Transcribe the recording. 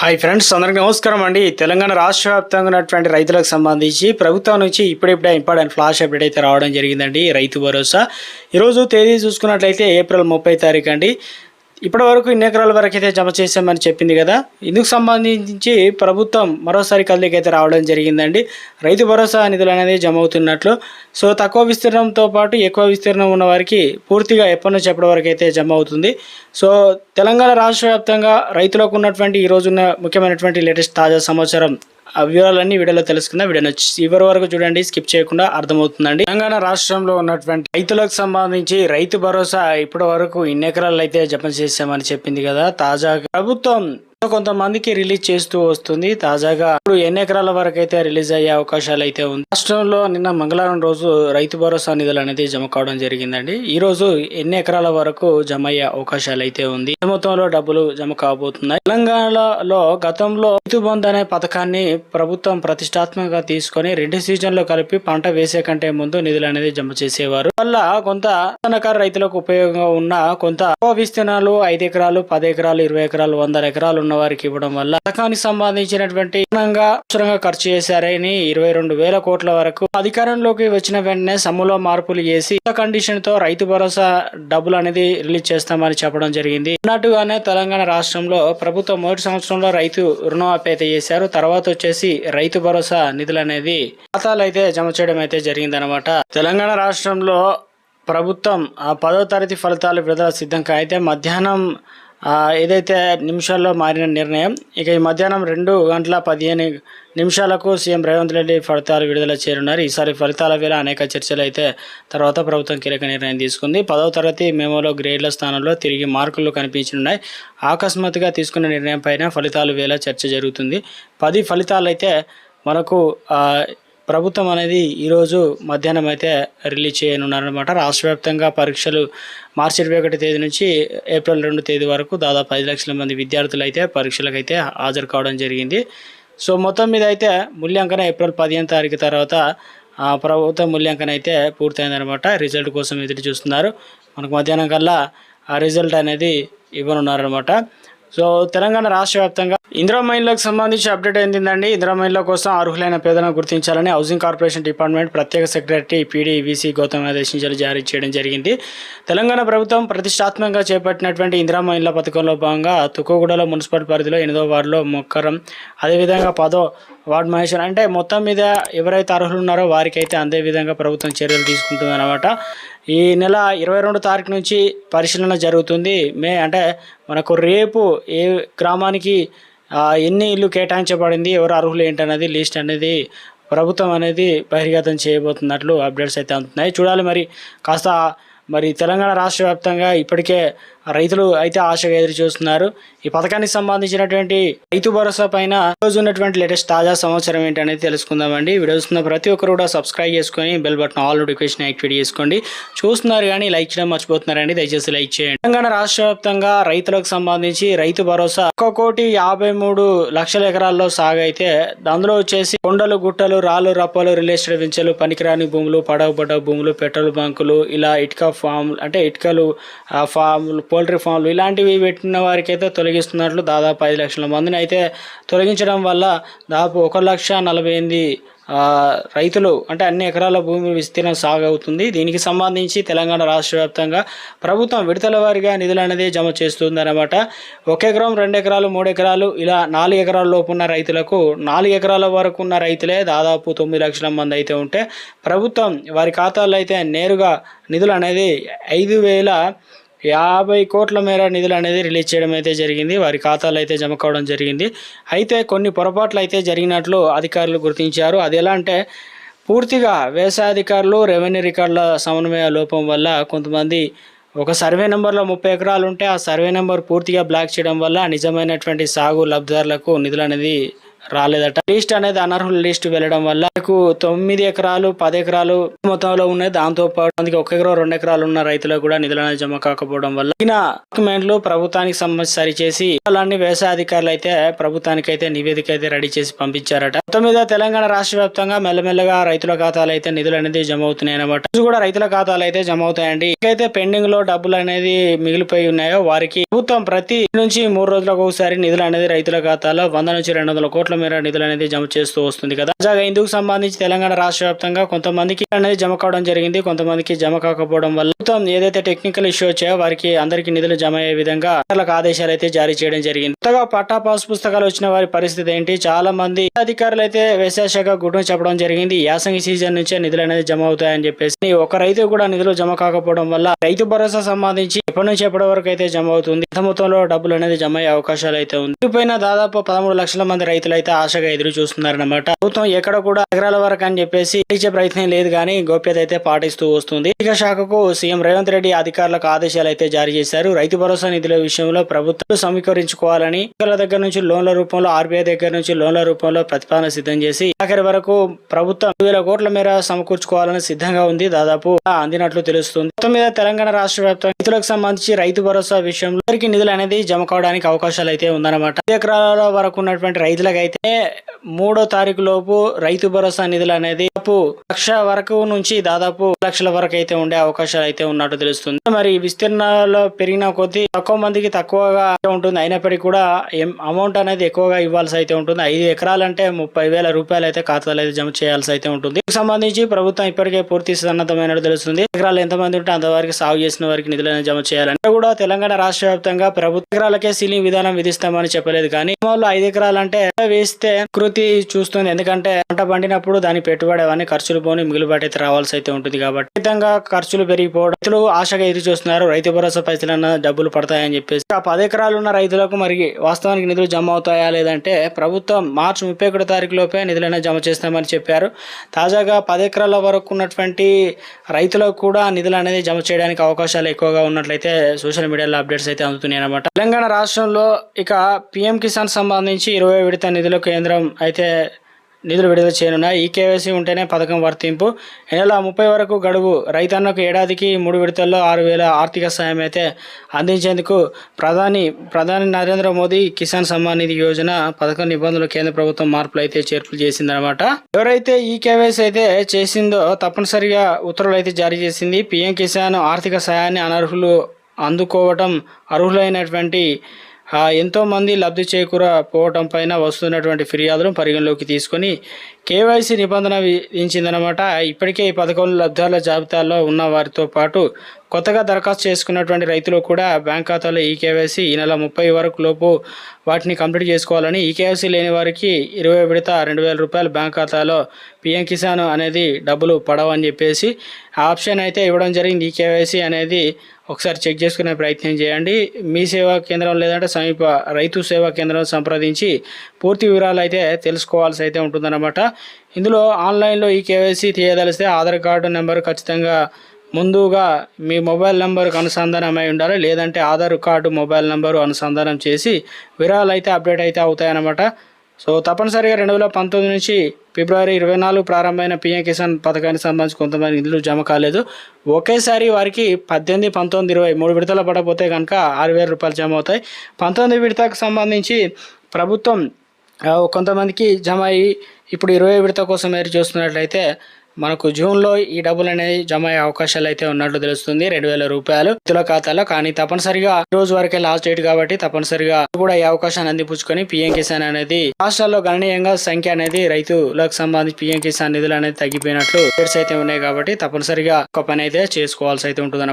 Hi friends అందరికీ నమస్కారం అండి. తెలంగాణ రాష్ట్ర వ్యాప్తంగా ఉన్నటువంటి రైతులకు సంబంధించి ప్రభుత్వం నుంచి ఇప్పుడిప్పుడే ఇంపార్టెంట్ ఫ్లాష్ అప్డేట్ అయితే రావడం జరిగిందండి. రైతు భరోసా. ఈరోజు తేదీ చూసుకున్నట్లయితే ఏప్రిల్ ముప్పై తారీఖు అండి. ఇప్పటి వరకు ఇన్ని ఎకరాల వరకు అయితే జమ చేశామని చెప్పింది కదా. ఇందుకు సంబంధించి ప్రభుత్వం మరోసారి కదలిక రావడం జరిగిందండి. రైతు భరోసా నిధులు అనేది జమ అవుతున్నట్లు. సో తక్కువ విస్తీర్ణంతో పాటు ఎక్కువ విస్తీర్ణం ఉన్న వారికి పూర్తిగా ఎప్పటి నుంచి ఎప్పటి వరకు అయితే జమ అవుతుంది. సో తెలంగాణ రాష్ట్ర వ్యాప్తంగా రైతులకు ఉన్నటువంటి ఈ రోజున్న ముఖ్యమైనటువంటి లేటెస్ట్ తాజా సమాచారం ఆ వివరాలన్నీ వీడియోలో తెలుసుకుందాం. వీడియోని వచ్చి చివరి వరకు చూడండి స్కిప్ చేయకుండా అర్థమవుతుందండి. తెలంగాణ రాష్ట్రంలో ఉన్నటువంటి రైతులకు సంబంధించి రైతు భరోసా ఇప్పటి వరకు ఇన్ని ఎకరాలు అయితే జపం చేశామని చెప్పింది కదా. తాజాగా ప్రభుత్వం కొంతమందికి రిలీజ్ చేస్తూ వస్తుంది. తాజాగా ఇప్పుడు ఎన్ని ఎకరాల వరకు అయితే రిలీజ్ అయ్యే అవకాశాలు అయితే ఉంది. రాష్ట్రంలో నిన్న మంగళవారం రోజు రైతు భరోసా నిధులు అనేది జమ కావడం జరిగిందండి. ఈ రోజు ఎన్ని ఎకరాల వరకు జమ అయ్యే అవకాశాలు అయితే ఉంది? మొత్తంలో డబ్బులు జమ కాబోతున్నాయి. తెలంగాణలో గతంలో రైతు బంధు అనే పథకాన్ని ప్రభుత్వం ప్రతిష్టాత్మకంగా తీసుకొని రెండు సీజన్లు కలిపి పంట వేసే కంటే ముందు నిధులు అనేది జమ చేసేవారు. వల్ల కొంత రైతులకు ఉపయోగంగా ఉన్న కొంత విస్తీర్ణాలు ఐదు ఎకరాలు పది ఎకరాలు ఇరవై ఎకరాలు వందల ఎకరాలు ఉన్న వారికి ఇవ్వడం వల్ల పథకానికి సంబంధించినటువంటి అవసరంగా ఖర్చు చేశారని ఇరవై రెండు వేల కోట్ల వరకు అధికారంలోకి వచ్చిన వెంటనే సమ్ములో మార్పులు చేసి కండిషన్తో రైతు భరోసా డబ్బులు అనేది రిలీజ్ చేస్తామని చెప్పడం జరిగింది. అన్నట్టుగానే తెలంగాణ రాష్ట్రంలో ప్రభుత్వం మొదటి సంవత్సరంలో రైతు రుణమాఫీ అయితే చేశారు. తర్వాత వచ్చేసి రైతు భరోసా నిధులు అనేది ఖాతాలు అయితే జమ చేయడం అయితే జరిగిందనమాట తెలంగాణ రాష్ట్రంలో ప్రభుత్వం ఆ పదో తరగతి ఫలితాలు విడుదల సిద్ధంగా అయితే మధ్యాహ్నం ఏదైతే నిమిషాల్లో మారిన నిర్ణయం ఇక ఈ మధ్యాహ్నం రెండు గంటల పదిహేను నిమిషాలకు సీఎం రేవంత్ రెడ్డి ఫలితాలు విడుదల చేయనున్నారు. ఈసారి ఫలితాల వేళ అనేక చర్చలు అయితే తర్వాత ప్రభుత్వం కీలక నిర్ణయం తీసుకుంది. పదవ తరగతి మేమోలో గ్రేడ్ల స్థానంలో తిరిగి మార్కులు కనిపించనున్నాయి. ఆకస్మాత్తుగా తీసుకున్న నిర్ణయం పైన ఫలితాలు వేళ చర్చ జరుగుతుంది. పది ఫలితాలు అయితే మనకు ప్రభుత్వం అనేది ఈరోజు మధ్యాహ్నం అయితే రిలీజ్ చేయనున్నారనమాట రాష్ట్ర వ్యాప్తంగా పరీక్షలు మార్చి ఇరవై ఒకటి తేదీ నుంచి ఏప్రిల్ రెండు తేదీ వరకు దాదాపు ఐదు లక్షల మంది విద్యార్థులు అయితే పరీక్షలకు అయితే హాజరు కావడం జరిగింది. సో మొత్తం మీద అయితే మూల్యాంకనం ఏప్రిల్ పదిహేను తారీఖు తర్వాత ఆ, ప్రభుత్వ మూల్యాంకనం అయితే పూర్తయిందనమాట రిజల్ట్ కోసం ఎదురు చూస్తున్నారు. మనకు మధ్యాహ్నం కల్లా ఆ రిజల్ట్ అనేది ఇవ్వనున్నారనమాట సో తెలంగాణ రాష్ట్ర వ్యాప్తంగా ఇందిరా మైన్లకు సంబంధించి అప్డేట్ ఏంటండి ఇందిరా మైన్ల కోసం అర్హులైన పేదలను గుర్తించాలని హౌసింగ్ కార్పొరేషన్ డిపార్ట్మెంట్ ప్రత్యేక సెక్రటరీ పీడీవీసీ గౌతమ్ ఆదేశించాలు జారీ చేయడం జరిగింది. తెలంగాణ ప్రభుత్వం ప్రతిష్టాత్మకంగా చేపట్టినటువంటి ఇందిరా మైన్ల పథకంలో భాగంగా తుక్కుగూడలో మున్సిపల్ పరిధిలో ఎనిమిదో వార్డులో మొక్కరం అదేవిధంగా పదో వార్డు మహేశ్వర్. అంటే మొత్తం మీద ఎవరైతే అర్హులు ఉన్నారో వారికైతే అందే విధంగా ప్రభుత్వం చర్యలు తీసుకుంటుందన్నమాట. ఈ నెల ఇరవై రెండు తారీఖు నుంచి పరిశీలన జరుగుతుంది. మే అంటే మనకు రేపు ఏ గ్రామానికి ఎన్ని ఇల్లు కేటాయించబడింది ఎవరు అర్హులు ఏంటనేది లిస్ట్ అనేది ప్రభుత్వం అనేది బహిర్గతం చేయబోతున్నట్లు అప్డేట్స్ అయితే అందుతున్నాయి. చూడాలి మరి కాస్త మరి తెలంగాణ రాష్ట్ర వ్యాప్తంగా ఇప్పటికే రైతులు అయితే ఆశగా ఎదురు చూస్తున్నారు. ఈ పథకానికి సంబంధించినటువంటి రైతు భరోసా పైన ఈ రోజు ఉన్నటువంటి లేటెస్ట్ తాజా సమాచారం ఏంటనేది తెలుసుకుందామండి. వీడియో చూస్తున్న ప్రతి ఒక్కరు కూడా సబ్స్క్రైబ్ చేసుకొని bell button all notification activate చేసుకోండి. చూస్తున్నారు కానీ లైక్ చేయడం మర్చిపోతున్నారండి. దయచేసి లైక్ చేయండి. తెలంగాణ రాష్ట్ర వ్యాప్తంగా రైతులకు సంబంధించి రైతు భరోసా ఒక్క కోటి యాభై మూడు లక్షల ఎకరాల్లో సాగు అయితే అందులో వచ్చేసి కొండలు గుట్టలు రాళ్ళు రప్పలు రియల్ ఎస్టేట్ వెంచర్లు పనికిరాని భూములు పడవ పడవ భూములు పెట్రోల్ బంకులు ఇలా ఇటుక ఫామ్ అంటే ఇటుకలు ఫామ్లు పోల్ట్రీ ఫామ్లు ఇలాంటివి పెట్టిన వారికి అయితే తొలగిస్తున్నట్లు దాదాపు ఐదు లక్షల మందిని అయితే తొలగించడం వల్ల దాదాపు ఒక లక్ష నలభై ఎనిమిది రైతులు అంటే అన్ని ఎకరాల భూమి విస్తీర్ణం సాగు అవుతుంది దీనికి సంబంధించి తెలంగాణ రాష్ట్ర వ్యాప్తంగా ప్రభుత్వం విడతల వారిగా నిధులు అనేది జమ చేస్తుంది అనమాట ఒక ఎకరం రెండు ఎకరాలు మూడు ఎకరాలు ఇలా నాలుగు ఎకరాల లోపు ఉన్న రైతులకు నాలుగు ఎకరాల వరకు ఉన్న రైతులే దాదాపు తొమ్మిది లక్షల మంది అయితే ఉంటే ప్రభుత్వం వారి ఖాతాల్లో అయితే నేరుగా నిధులు అనేది ఐదు వేల యాభై కోట్ల మేర నిధులు అనేది రిలీజ్ చేయడం అయితే జరిగింది. వారి ఖాతాలు అయితే జమ కావడం జరిగింది. అయితే కొన్ని పొరపాట్లు అయితే జరిగినట్లు అధికారులు గుర్తించారు. అది ఎలా అంటే పూర్తిగా వ్యవసాయ అధికారులు రెవెన్యూ రికార్డుల సమన్వయ లోపం వల్ల కొంతమంది ఒక సర్వే నెంబర్లో ముప్పై ఎకరాలు ఉంటే ఆ సర్వే నెంబర్ పూర్తిగా బ్లాక్ చేయడం వల్ల నిజమైనటువంటి సాగు లబ్ధిదారులకు నిధులు అనేది రాలేదట. లిస్ట్ అనేది అనర్హుల లిస్ట్ వెళ్ళడం వల్ల మనకు తొమ్మిది ఎకరాలు పది ఎకరాలు మొత్తంలో ఉన్నాయి దాంతో పాటు మనకి ఒక ఎకరం రెండు ఎకరాలు ఉన్న రైతులకు కూడా నిధులు అనేది జమ కాకపోవడం వల్ల తగిన డాక్యుమెంట్లు ప్రభుత్వానికి సంబంధించి సరిచేసి అలాంటి వ్యవసాయ అధికారులు అయితే ప్రభుత్వానికి అయితే నివేదిక అయితే రెడీ చేసి పంపించారట. మొత్తం మీద తెలంగాణ రాష్ట్ర వ్యాప్తంగా మెల్లమెల్లగా రైతుల ఖాతాలు అయితే నిధులు అనేది జమ అవుతున్నాయి అనమాట కూడా రైతుల ఖాతాలు అయితే జమ అవుతాయండి. ఇకైతే పెండింగ్లో డబ్బులు అనేది మిగిలిపోయి ఉన్నాయో వారికి ప్రభుత్వం ప్రతి నుంచి మూడు రోజులకు ఒకసారి నిధులు అనేది రైతుల ఖాతాలో వంద నుంచి రెండు వందల కోట్ల మేర నిధులు అనేది జమ చేస్తూ వస్తుంది కదా. తాజాగా ఇందుకు సంబంధించి తెలంగాణ రాష్ట్ర వ్యాప్తంగా కొంతమందికి అనేది జమ కావడం జరిగింది. కొంతమందికి జమ కాకపోవడం వల్ల ప్రభుత్వం ఏదైతే టెక్నికల్ ఇష్యూ వచ్చాయో వారికి అందరికి నిధులు జమ అయ్యే విధంగా ఆదేశాలు అయితే జారీ చేయడం జరిగింది. కొత్తగా పట్టా పాస్ పుస్తకాలు వచ్చిన వారి పరిస్థితి ఏంటి? చాలా మంది అధికారులు అయితే వ్యవసాయ శాఖ గుడ్డు చెప్పడం జరిగింది. యాసంగి సీజన్ నుంచే నిధులు అనేది జమ అవుతాయని చెప్పేసి ఒక రైతు కూడా నిధులు జమ కాకపోవడం వల్ల రైతు భరోసా సంబంధించి ఎప్పటి నుంచి ఎప్పటి వరకు అయితే జమ అవుతుంది? మొత్తంలో డబ్బులు అనేది జమ అయ్యే అవకాశాలు అయితే ఉంది. పైన దాదాపు పదమూడు లక్షల మంది రైతులు అయితే ఆశగా ఎదురు చూస్తున్నారన్నమాట. ప్రభుత్వం ఎక్కడ కూడా ఎకరాల వరకు అని చెప్పేసి ఇచ్చే ప్రయత్నం లేదు కానీ గోప్యత అయితే పాటిస్తూ వస్తుంది. ఇక శాఖకు సీఎం రేవంత్ రెడ్డి అధికారులకు ఆదేశాలు అయితే జారీ చేశారు. రైతు భరోసా నిధుల విషయంలో ప్రభుత్వం సమీకరించుకోవాలని దగ్గర నుంచి లోన్ల రూపంలో ఆర్బీఐ దగ్గర నుంచి లోన్ల రూపంలో ప్రతిపాదన సిద్ధం చేసి ఆఖరి వరకు ప్రభుత్వం వేల కోట్ల మేర సమకూర్చుకోవాలని సిద్ధంగా ఉంది. దాదాపు అందినట్లు తెలుస్తుంది. మొత్తం మీద తెలంగాణ రాష్ట్ర వ్యాప్తంగా రైతులకు సంబంధించి రైతు భరోసా విషయంలో వారికి నిధులు అనేది జమ కావడానికి అవకాశాలు అయితే ఉందన్నమాట. ఎకరాల వరకు ఉన్నటువంటి రైతులకు అయితే మూడో తారీఖు లోపు రైతు భరోసా నిధులు అనేది లక్ష వరకు నుంచి దాదాపు లక్షల వరకు అయితే ఉండే అవకాశాలు అయితే ఉన్నట్టు తెలుస్తుంది. మరి విస్తీర్ణలో పెరిగిన కొద్దీ తక్కువ మందికి తక్కువగా ఉంటుంది. అయినప్పటికీ కూడా అమౌంట్ అనేది ఎక్కువగా ఇవ్వాల్సి అయితే ఉంటుంది. ఐదు ఎకరాలంటే ముప్పై వేల రూపాయలు అయితే ఖాతాలు అయితే జమ చేయాల్సి అయితే ఉంటుంది. దీనికి సంబంధించి ప్రభుత్వం ఇప్పటికే పూర్తి సన్నద్ధమైనట్టు తెలుస్తుంది. ఎకరాలు ఎంతమంది ఉంటే అంతవరకు సాగు చేసిన వారికి నిధులు జమ చేయాలని కూడా తెలంగాణ రాష్ట్ర వ్యాప్తంగా ప్రభుత్వ ఎకరాలకే సీలింగ్ విధానం విధిస్తామని చెప్పలేదు. కానీ వాళ్ళు ఐదు ఎకరాలు అంటే వేస్తే కృతి చూస్తుంది. ఎందుకంటే పంట పండినప్పుడు దాని పెట్టుబడి అవన్నీ ఖర్చులు పోని మిగులుబాటు అయితే రావాల్సి అయితే ఉంటుంది కాబట్టి. ఖచ్చితంగా ఖర్చులు పెరిగిపోవడం రైతులు ఆశగా ఎదురు చూస్తున్నారు. రైతు భరోసా పైసలన్నా డబ్బులు పడతాయని చెప్పేసి. ఆ పది ఎకరాలు ఉన్న రైతులకు మరి వాస్తవానికి నిధులు జమ అవుతాయా లేదంటే ప్రభుత్వం మార్చి ముప్పై ఒకటో తారీఖు లోపే నిధులైనా జమ చేస్తామని చెప్పారు. తాజాగా పది ఎకరాల వరకు ఉన్నటువంటి రైతులకు కూడా నిధులు అనేది జమ చేయడానికి అవకాశాలు ఎక్కువగా ఉన్నట్లయితే సోషల్ మీడియాలో అప్డేట్స్ అయితే అందుతున్నాయి అనమాట తెలంగాణ రాష్ట్రంలో ఇక పిఎం కిసాన్ సంబంధించి ఇరవై విడత నిధులు కేంద్రం అయితే నిధులు విడుదల చేయనున్నాయి ఈ కేవైసీ ఉంటేనే పథకం వర్తింపు. ఈ నెల ముప్పై వరకు గడువు. రైతన్నకు ఏడాదికి మూడు విడతల్లో ఆరు వేల ఆర్థిక సాయం అయితే అందించేందుకు ప్రధాని ప్రధాని నరేంద్ర మోదీ కిసాన్ సమ్మాన్ నిధి యోజన పథకం నిబంధనలు కేంద్ర ప్రభుత్వం మార్పులు అయితే చేర్పులు చేసిందనమాట ఎవరైతే ఈ కేవైసీ అయితే చేసిందో తప్పనిసరిగా ఉత్తర్వులు అయితే జారీ చేసింది. పిఎం కిసాన్ ఆర్థిక సాయాన్ని అనర్హులు అందుకోవటం అర్హులైనటువంటి ఎంతోమంది ఎంతో మంది లబ్ధి చేకూరపోవటం పైన వస్తున్నటువంటి ఫిర్యాదులను పరిగణలోకి తీసుకొని కేవైసీ నిబంధన విధించిందనమాట ఇప్పటికే ఈ పథకం లబ్ధాల జాబితాలో ఉన్న వారితో పాటు కొత్తగా దరఖాస్తు చేసుకున్నటువంటి రైతులు కూడా బ్యాంక్ ఖాతాలో ఈ కేవైసీ ఈ నెల ముప్పై వరకు లోపు వాటిని కంప్లీట్ చేసుకోవాలని ఈ కేవైసీ లేని వారికి ఇరవై విడత రెండు వేల రూపాయలు బ్యాంక్ ఖాతాలో పిఎం కిసాన్ అనేది డబ్బులు పడవని చెప్పేసి ఆప్షన్ అయితే ఇవ్వడం జరిగింది. ఈ కేవైసీ అనేది ఒకసారి చెక్ చేసుకునే ప్రయత్నం చేయండి. మీ సేవా కేంద్రం లేదంటే సమీప రైతు సేవా కేంద్రం సంప్రదించి పూర్తి వివరాలు అయితే తెలుసుకోవాల్సి అయితే ఉంటుందన్నమాట. ఇందులో ఆన్లైన్లో ఈ కేవైసీ తీయదలిస్తే ఆధార్ కార్డు నెంబర్ ఖచ్చితంగా ముందుగా మీ మొబైల్ నెంబర్కు అనుసంధానం అయి ఉండాలి. లేదంటే ఆధార్ కార్డు మొబైల్ నెంబరు అనుసంధానం చేసి వివరాలు అయితే అప్డేట్ అయితే అవుతాయన్నమాట. సో తప్పనిసరిగా రెండు వేల పంతొమ్మిది నుంచి ఫిబ్రవరి ఇరవై నాలుగు ప్రారంభమైన పిఎం కిసాన్ పథకానికి సంబంధించి కొంతమంది నిధులు జమ కాలేదు. ఒకేసారి వారికి పద్దెనిమిది పంతొమ్మిది ఇరవై మూడు విడతలు పడకపోతే కనుక ఆరు వేల రూపాయలు జమ అవుతాయి. పంతొమ్మిది విడతకు సంబంధించి ప్రభుత్వం కొంతమందికి జమ అయ్యి ఇప్పుడు ఇరవై విడత కోసం ఎదురు చూస్తున్నట్లయితే మనకు జూన్లో ఈ డబ్బులు అనేది జమ అయ్యే అవకాశాలు అయితే ఉన్నట్లు తెలుస్తుంది. రెండు వేల రూపాయలు రైతుల ఖాతాలో. కానీ తప్పనిసరిగా ఈ రోజు వరకే లాస్ట్ డేట్ కాబట్టి తప్పనిసరిగా కూడా ఈ అవకాశాన్ని అందిపుచ్చుకొని పిఎం కిసాన్ అనేది రాష్ట్రాల్లో గణనీయంగా సంఖ్య అనేది రైతులకు సంబంధించి పిఎం కిసాన్ నిధులు అనేది తగ్గిపోయినట్లు డేట్స్ అయితే ఉన్నాయి కాబట్టి తప్పనిసరిగా ఒక పని అయితే చేసుకోవాల్సి అయితే ఉంటుంది